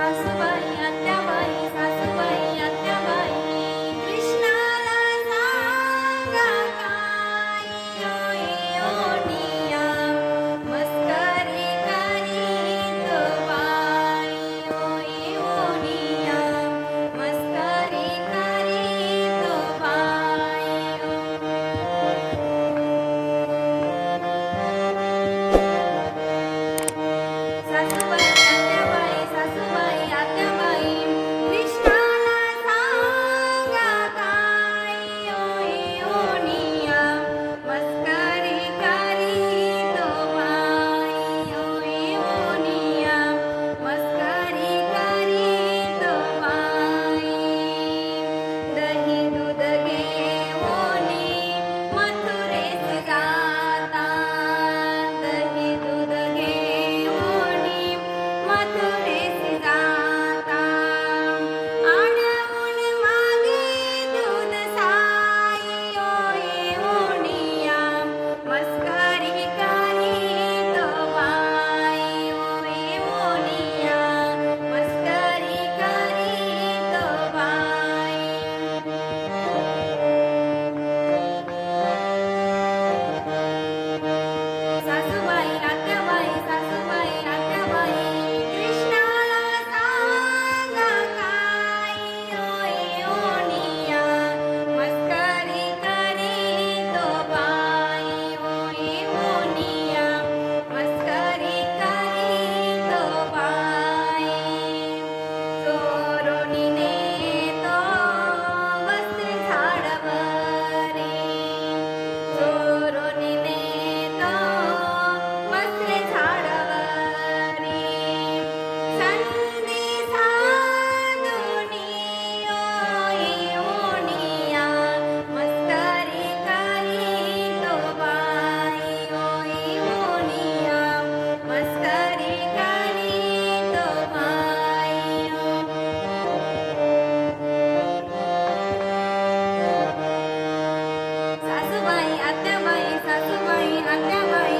सासूबाई आता அத்தமை சசுமை அந்தமை